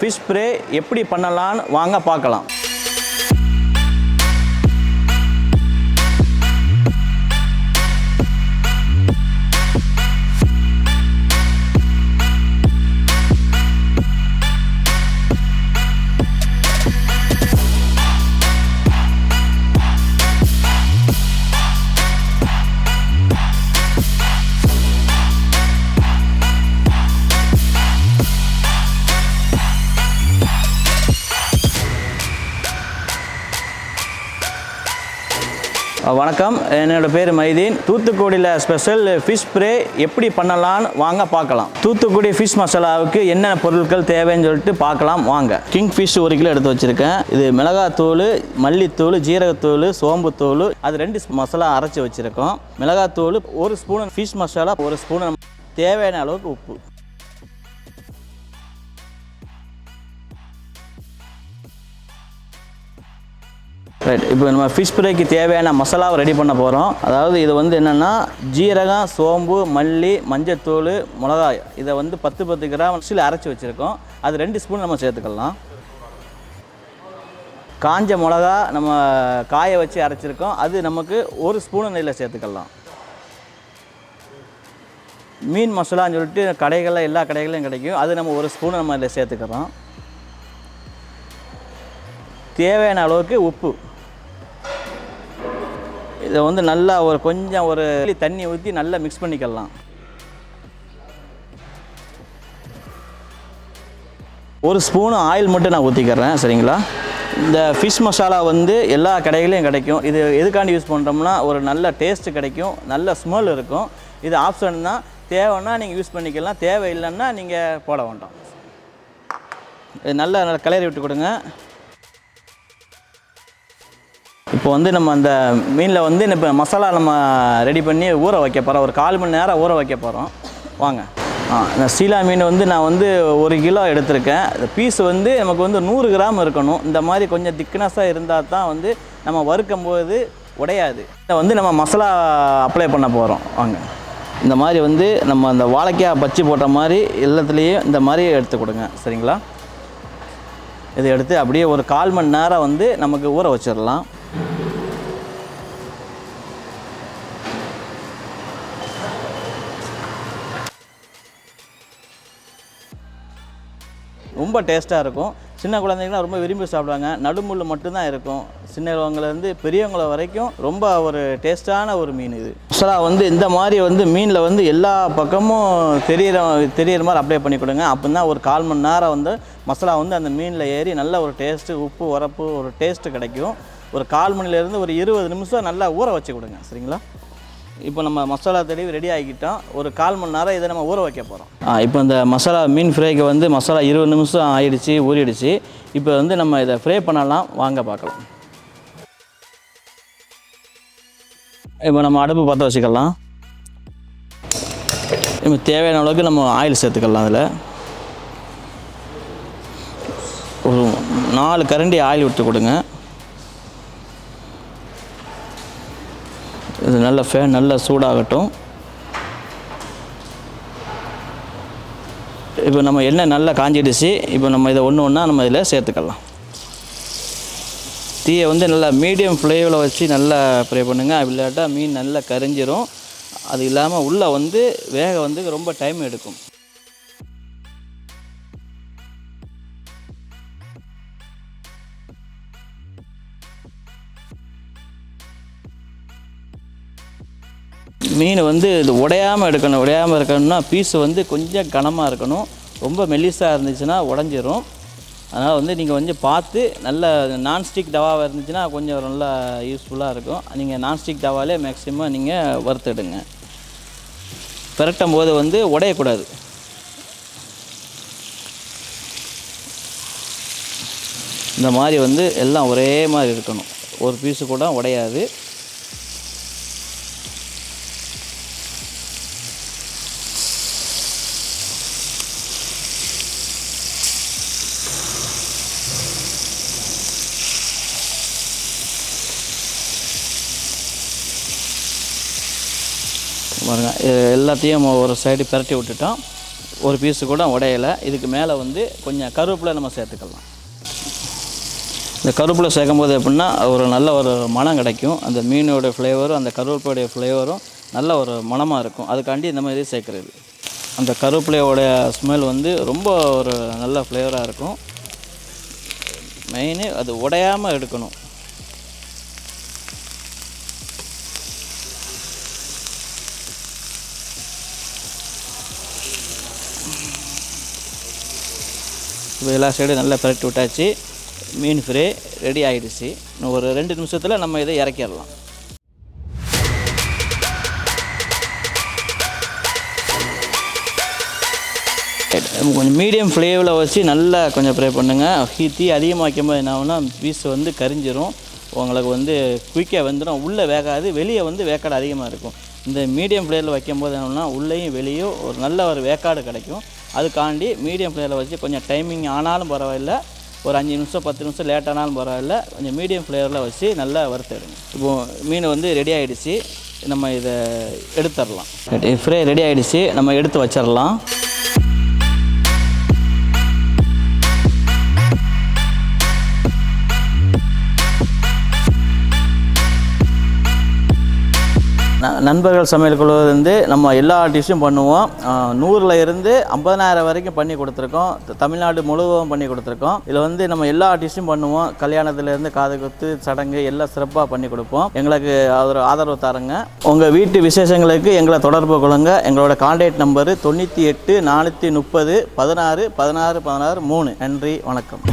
Fish spray எப்படி பண்ணலான்னு வாங்க பார்க்கலாம். வணக்கம். என்னோட பேர் மைதீன். தூத்துக்குடியில் ஸ்பெஷல் ஃபிஷ் ஸ்ப்ரே எப்படி பண்ணலான்னு வாங்க பார்க்கலாம். தூத்துக்குடி ஃபிஷ் மசாலாவுக்கு என்னென்ன பொருட்கள் தேவைன்னு சொல்லிட்டு பார்க்கலாம். வாங்க. கிங் ஃபிஷ் ஒரு கிலோ எடுத்து வச்சுருக்கேன். இது மிளகாத்தூள் மல்லித்தூள் ஜீரகத்தூள் சோம்புத்தூள் அது ரெண்டு மசாலா அரைச்சி வச்சுருக்கோம். மிளகாத்தூள் ஒரு ஸ்பூன் ஃபிஷ் மசாலா ஒரு ஸ்பூன் தேவையான அளவுக்கு உப்பு. ரைட் இப்போ நம்ம ஃபிஷ் ஃப்ரைக்கு தேவையான மசாலாவை ரெடி பண்ண போகிறோம் அதாவது இது வந்து என்னென்னா ஜீரகம் சோம்பு மல்லி மஞ்சத்தூள் மிளகாய். இதை வந்து பத்து பத்து கிராம் மிக்சியில் அரைச்சி வச்சுருக்கோம். அது ரெண்டு ஸ்பூன் நம்ம சேர்த்துக்கலாம். காஞ்ச மிளகா நம்ம காய வச்சு அரைச்சிருக்கோம். அது நமக்கு ஒரு ஸ்பூன் நெல்லில் சேர்த்துக்கலாம். மீன் மசாலான்னு சொல்லிட்டு கடைகளில் எல்லா கடைகளையும் கிடைக்கும். அது நம்ம ஒரு ஸ்பூன் நம்ம இதில் சேர்த்துக்கிறோம். தேவையான அளவுக்கு உப்பு. இதை வந்து நல்லா ஒரு கொஞ்சம் ஒரு தண்ணி ஊற்றி நல்லா மிக்ஸ் பண்ணிக்கலாம். ஒரு ஸ்பூன் ஆயில் மட்டும் நான் ஊற்றிக்கிறேன் சரிங்களா? இந்த ஃபிஷ் மசாலா வந்து எல்லா கடைகளையும் கிடைக்கும். இது எதுக்காண்டி யூஸ் பண்ணுறோம்னா ஒரு நல்ல டேஸ்ட்டு கிடைக்கும் நல்ல ஸ்மெல் இருக்கும். இது ஆப்ஷன் தான் தேவைன்னா நீங்கள் யூஸ் பண்ணிக்கலாம் தேவை இல்லைன்னா நீங்கள் போட வேண்டாம். இது நல்லா நல்லா கிளறி விட்டு கொடுங்க. இப்போ வந்து நம்ம அந்த மீனில் வந்து இப்போ மசாலா நம்ம ரெடி பண்ணி ஊற வைக்க போகிறோம் ஒரு கால் மணி நேரம் ஊற வைக்க போகிறோம் வாங்க. ஆ இந்த சீலா மீன் வந்து நான் வந்து ஒரு கிலோ எடுத்திருக்கேன். பீஸ் வந்து நமக்கு வந்து நூறு கிராம் இருக்கணும். இந்த மாதிரி கொஞ்சம் திக்னஸாக இருந்தால் தான் வந்து நம்ம வறுக்கும் போது உடையாது. இதை வந்து நம்ம மசாலா அப்ளை பண்ண போகிறோம் வாங்க. இந்த மாதிரி வந்து நம்ம அந்த வாழைக்காய் பச்சி போட்ட மாதிரி எல்லாத்துலேயும் இந்த மாதிரி எடுத்து கொடுங்க. சரிங்களா? இதை எடுத்து அப்படியே ஒரு கால் மணி நேரம் வந்து நமக்கு ஊற வச்சிடலாம். ரொம்ப டேஸ்ட்டாக இருக்கும். சின்ன குழந்தைங்களாம் ரொம்ப விரும்பி சாப்பிடுவாங்க. நடுமுள் மட்டும்தான் இருக்கும். சின்னவங்கலேருந்து பெரியவங்கள வரைக்கும் ரொம்ப ஒரு டேஸ்ட்டான ஒரு மீன் இது. ஆக்சுவலாக வந்து இந்த மாதிரி வந்து மீனில் வந்து எல்லா பக்கமும் தெரியிற தெரியிற மாதிரி அப்ளை பண்ணி கொடுங்க. அப்போ தான் ஒரு கால் மணி நேரம் வந்து மசாலா வந்து அந்த மீனில் ஏறி நல்ல ஒரு டேஸ்ட்டு உப்பு உரப்பு ஒரு டேஸ்ட்டு கிடைக்கும். ஒரு கால் மணிலேருந்து ஒரு இருபது நிமிஷம் நல்லா ஊற வச்சு கொடுங்க. சரிங்களா? இப்போ நம்ம மசாலா தடவி ரெடி ஆகிக்கிட்டோம் ஒரு கால் மணி நேரம் இதை நம்ம ஊற வைக்க போகிறோம் இப்போ இந்த மசாலா மீன் ஃப்ரைக்கு வந்து மசாலா இருபது நிமிஷம் ஆயிடுச்சு ஊறிடுச்சு. இப்போ வந்து நம்ம இதை ஃப்ரை பண்ணலாம். வாங்க பார்க்கலாம். இப்போ நம்ம அடுப்பு பற்ற வச்சுக்கலாம். இப்போ தேவையான அளவுக்கு நம்ம ஆயில் சேர்த்துக்கலாம் அதில் ஒரு நாலு கரண்டி ஆயில் விட்டு கொடுங்க. இது நல்ல ஃபேன் நல்லா சூடாகட்டும். இப்போ நம்ம எண்ணெய் நல்லா காஞ்சிடுச்சு. இப்போ நம்ம இதை ஒன்று ஒன்றா நம்ம இதில் சேர்த்துக்கலாம். தீயை வந்து நல்லா மீடியம் ஃப்ளேவில் வச்சு நல்லா ப்ரே பண்ணுங்கள் அப்படி இல்லாட்டா மீன் நல்லா கரிஞ்சிரும். அது இல்லாமல் உள்ளே வந்து வேக வந்து ரொம்ப டைம் எடுக்கும். மீன் வந்து இது உடையாமல் எடுக்கணும் உடையாமல் இருக்கணும்னா பீஸ் வந்து கொஞ்சம் கனமாக இருக்கணும். ரொம்ப மெல்லிஸாக இருந்துச்சுன்னா உடஞ்சிரும். அதனால் வந்து நீங்கள் கொஞ்சம் பார்த்து நல்ல நான்ஸ்டிக் தவாவாக இருந்துச்சுன்னா கொஞ்சம் நல்லா யூஸ்ஃபுல்லாக இருக்கும். நீங்கள் நான்ஸ்டிக் தவாலே மேக்ஸிமம் நீங்கள் வறுத்துடுங்க. பிரட்டும் போது வந்து உடையக்கூடாது. இந்த மாதிரி வந்து எல்லாம் ஒரே மாதிரி இருக்கணும். ஒரு பீஸு கூட உடையாது. பாருங்கள் இது எல்லாத்தையும் ஒரு சைடு பிரட்டி விட்டுட்டோம். ஒரு பீஸு கூட உடையலை. இதுக்கு மேலே வந்து கொஞ்சம் கருவேப்பிலை நம்ம சேர்த்துக்கலாம். இந்த கருவேப்பிலை சேர்க்கும் போது எப்படின்னா ஒரு நல்ல ஒரு மனம் கிடைக்கும். அந்த மீனோடைய ஃப்ளேவரும் அந்த கருவேப்பிலையோடைய ஃப்ளேவரும் நல்ல ஒரு மணமாக இருக்கும். அதுக்காண்டி இந்த மாதிரி சேர்க்குறது. அந்த கருவேப்பிலையோடைய ஸ்மெல் வந்து ரொம்ப ஒரு நல்ல ஃப்ளேவராக இருக்கும். மெயினு அது உடையாமல் எடுக்கணும். இப்போ எல்லா சைடும் நல்லா பரட்டி விட்டாச்சு. மீன் ஃப்ரை ரெடி ஆகிடுச்சு இன்னும் ஒரு ரெண்டு நிமிஷத்தில் நம்ம இதை இறக்கிடலாம். கொஞ்சம் மீடியம் ஃப்ளேவில் வச்சு நல்லா கொஞ்சம் ஃப்ரை பண்ணுங்கள் ஹீத்தி அதிகமாக வைக்கும்போது என்ன ஆகும்னா பீஸ் வந்து கரிஞ்சிரும். உங்களுக்கு வந்து குயிக்காக வந்துடும் உள்ளே வேகாது. வெளியே வந்து வேக்காடு அதிகமாக இருக்கும். இந்த மீடியம் ஃப்ளேவில் வைக்கும்போது என்னென்னா உள்ளேயும் வெளியும் ஒரு நல்ல ஒரு வேக்காடு கிடைக்கும். அதுக்காண்டி மீடியம் ஃப்ளேவில் வச்சு கொஞ்சம் டைமிங் ஆனாலும் பரவாயில்ல. ஒரு அஞ்சு நிமிஷம் பத்து நிமிஷம் லேட் ஆனாலும் பரவாயில்ல. கொஞ்சம் மீடியம் ஃப்ளேவரில் வச்சு நல்லா வறுத்தெடுங்க இப்போது மீன் வந்து ரெடி ஆகிடுச்சு நம்ம இதை எடுத்துடலாம். ஃப்ரை ரெடி ஆகிடுச்சு நம்ம எடுத்து வச்சிடலாம். நண்பர்கள் சமையல் குழு வந்து நம்ம எல்லா டிஷ்ஷும் பண்ணுவோம். நூறில் இருந்து ஐம்பதனாயிரம் வரைக்கும் பண்ணி கொடுத்துருக்கோம். தமிழ்நாடு முழுவதும் பண்ணி கொடுத்துருக்கோம். இதில் வந்து நம்ம எல்லா டிஷ்ஷும் பண்ணுவோம். கல்யாணத்துலேருந்து காது குத்து சடங்கு எல்லாம் சிறப்பாக பண்ணி கொடுப்போம். எங்களுக்கு ஒரு ஆதரவு தருங்க. உங்கள் வீட்டு விசேஷங்களுக்கு எங்களை தொடர்பு கொள்ளுங்க. எங்களோட கான்டாக்ட் நம்பரு தொண்ணூற்றி எட்டு நானூற்றி முப்பது பதினாறு பதினாறு பதினாறு மூணு. நன்றி வணக்கம்.